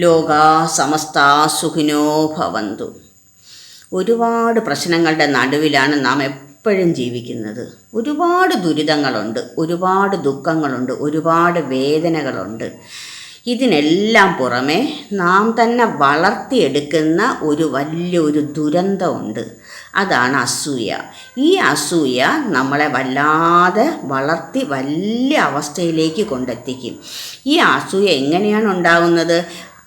ലോക സമസ്ത സുഖിനോ ഭവന്തു. ഒരുപാട് പ്രശ്നങ്ങളുടെ നടുവിലാണ് നാം എപ്പോഴും ജീവിക്കുന്നത്. ഒരുപാട് ദുരിതങ്ങളുണ്ട് ഒരുപാട് ദുഃഖങ്ങളുണ്ട് ഒരുപാട് വേദനകളുണ്ട്. ഇതിനെല്ലാം പുറമെ നാം തന്നെ വളർത്തിയെടുക്കുന്ന ഒരു വലിയൊരു ദുരന്തമുണ്ട്. അതാണ് അസൂയ. ഈ അസൂയ നമ്മളെ വല്ലാതെ വളർത്തി വലിയ അവസ്ഥയിലേക്ക് കൊണ്ടെത്തിക്കും. ഈ അസൂയ എങ്ങനെയാണ് ഉണ്ടാകുന്നത്?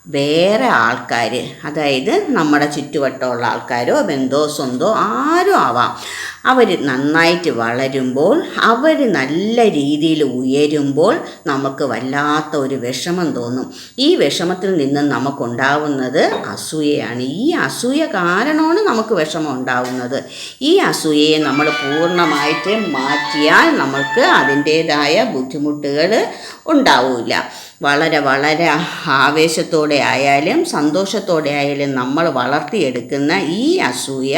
വേറെ ആൾക്കാർ അതായത് നമ്മുടെ ചുറ്റുവട്ടമുള്ള ആൾക്കാരോ ബന്ധോ സ്വന്തോ ആരും ആവാം. അവർ നന്നായിട്ട് വളരുമ്പോൾ അവർ നല്ല രീതിയിൽ ഉയരുമ്പോൾ നമുക്ക് വല്ലാത്ത ഒരു വിഷമം തോന്നും. ഈ വിഷമത്തിൽ നിന്ന് നമുക്കുണ്ടാവുന്നത് അസൂയയാണ്. ഈ അസൂയ കാരണമാണ് നമുക്ക് വിഷമം ഉണ്ടാവുന്നത്. ഈ അസൂയയെ നമ്മൾ പൂർണമായിട്ട് മാറ്റിയാൽ നമുക്ക് അതിന്റേതായ ബുദ്ധിമുട്ടുകൾ ഉണ്ടാവില്ല വളരെ വളരെ ആവേശത്തോടെ ആയാലും സന്തോഷത്തോടെ ആയാലും നമ്മൾ വളർത്തിയെടുക്കുന്ന ഈ അസൂയ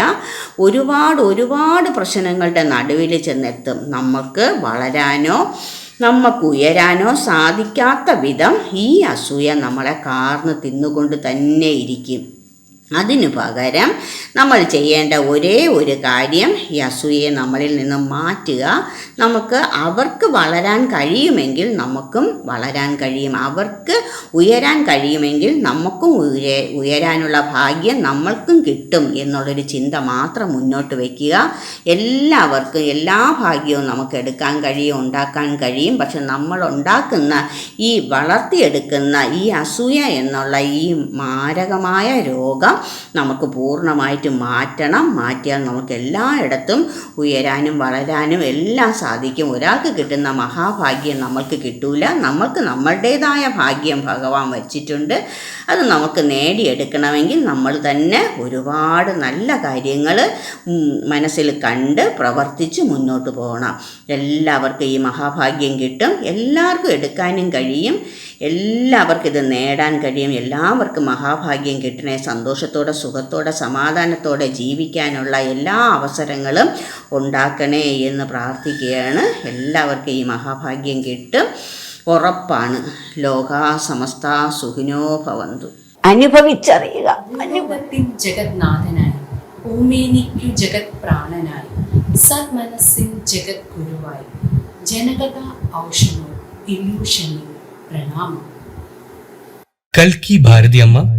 ഒരുപാട് ഒരുപാട് പ്രശ്നങ്ങളുടെ നടുവിൽ ചെന്നെത്തും. നമുക്ക് വളരാനോ നമുക്ക് ഉയരാനോ സാധിക്കാത്ത വിധം ഈ അസൂയ നമ്മളെ കാർന്ന് തിന്നുകൊണ്ട് തന്നെ ഇരിക്കും. അതിനു പകരം നമ്മൾ ചെയ്യേണ്ട ഒരേ ഒരു കാര്യം ഈ അസൂയയെ നമ്മളിൽ നിന്ന് മാറ്റുക. നമുക്ക് അവർക്ക് വളരാൻ കഴിയുമെങ്കിൽ നമുക്കും വളരാൻ കഴിയും. അവർക്ക് ഉയരാൻ കഴിയുമെങ്കിൽ നമുക്കും ഉയര ഉയരാനുള്ള ഭാഗ്യം നമ്മൾക്കും കിട്ടും എന്നുള്ളൊരു ചിന്ത മാത്രം മുന്നോട്ട് വയ്ക്കുക എല്ലാവർക്കും എല്ലാ ഭാഗ്യവും നമുക്ക് എടുക്കാൻ കഴിയും ഉണ്ടാക്കാൻ കഴിയും. പക്ഷെ നമ്മൾ ഉണ്ടാക്കുന്ന ഈ വളർത്തിയെടുക്കുന്ന ഈ അസൂയ എന്നുള്ള ഈ മാരകമായ രോഗം നമുക്ക് പൂർണമായിട്ട് മാറ്റണം. മാറ്റിയാൽ നമുക്ക് എല്ലായിടത്തും ഉയരാനും വളരാനും എല്ലാം സാധിക്കും. ഒരാൾക്ക് കിട്ടുന്ന മഹാഭാഗ്യം നമ്മൾക്ക് കിട്ടൂല. നമ്മൾക്ക് നമ്മളുടേതായ ഭാഗ്യം ഭഗവാൻ വച്ചിട്ടുണ്ട്. അത് നമുക്ക് നേടിയെടുക്കണമെങ്കിൽ നമ്മൾ തന്നെ ഒരുപാട് നല്ല കാര്യങ്ങൾ മനസ്സിൽ കണ്ട് പ്രവർത്തിച്ച് മുന്നോട്ട് പോകണം. എല്ലാവർക്കും ഈ മഹാഭാഗ്യം കിട്ടും. എല്ലാവർക്കും എടുക്കാനും കഴിയും. എല്ലാവർക്കും ഇത് നേടാൻ കഴിയും. എല്ലാവർക്കും മഹാഭാഗ്യം കിട്ടണേ സന്തോഷത്തോടെ സുഖത്തോടെ സമാധാനത്തോടെ ജീവിക്കാനുള്ള എല്ലാ അവസരങ്ങളും ഉണ്ടാക്കണേ എന്ന് പ്രാർത്ഥിക്കുകയാണ്. എല്ലാവർക്കും ഈ മഹാഭാഗ്യം കിട്ടും. ഉറപ്പാണ്. ലോക സമസ്ത സുഖിനോ ഭവന്തു. അനുഭവിച്ചറിയുക. അനുഭവത്തിൻ ജഗത്നാഥനായി ഭൂമേനിക്കു ജഗത് പ്രാണനായി സന്മനസ്സിൻ ജഗത് ഗുരുവായി ജനകഥ ഔഷധം ഇല്യൂഷനിൽ പ്രണാമം. കൽക്കി ഭാരതിയമ്മ